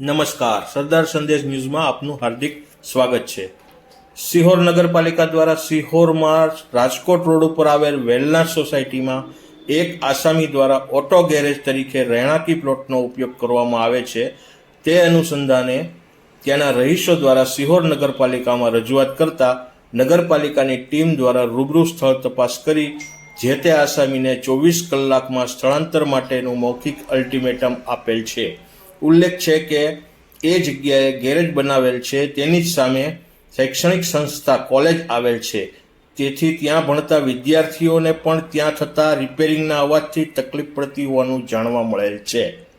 નમસ્કાર. સરદાર સંદેશ ન્યૂઝમાં આપનું હાર્દિક સ્વાગત છે. સિહોર નગરપાલિકા દ્વારા સિહોરમાં રાજકોટ રોડ ઉપર આવેલ વેલનાસ સોસાયટીમાં એક આસામી દ્વારા ઓટો ગેરેજ તરીકે રહેણાંકી પ્લોટનો ઉપયોગ કરવામાં આવે છે. તે અનુસંધાને ત્યાંના રહીશો દ્વારા સિહોર નગરપાલિકામાં રજૂઆત કરતા નગરપાલિકાની ટીમ દ્વારા રૂબરૂ સ્થળ તપાસ કરી, જે તે આસામીને ચોવીસ કલાકમાં સ્થળાંતર માટેનું મૌખિક અલ્ટિમેટમ આપેલ છે. ઉલ્લેખ છે કે એ જગ્યાએ ગેરેજ બનાવેલ છે. તેની જ સામે શૈક્ષણિક સંસ્થા કોલેજ આવેલ છે. તેથી ત્યાં ભણતા વિદ્યાર્થીઓને પણ ત્યાં થતા રિપેરિંગના અવાજથી તકલીફ પડતી હોવાનું જાણવા મળેલ છે.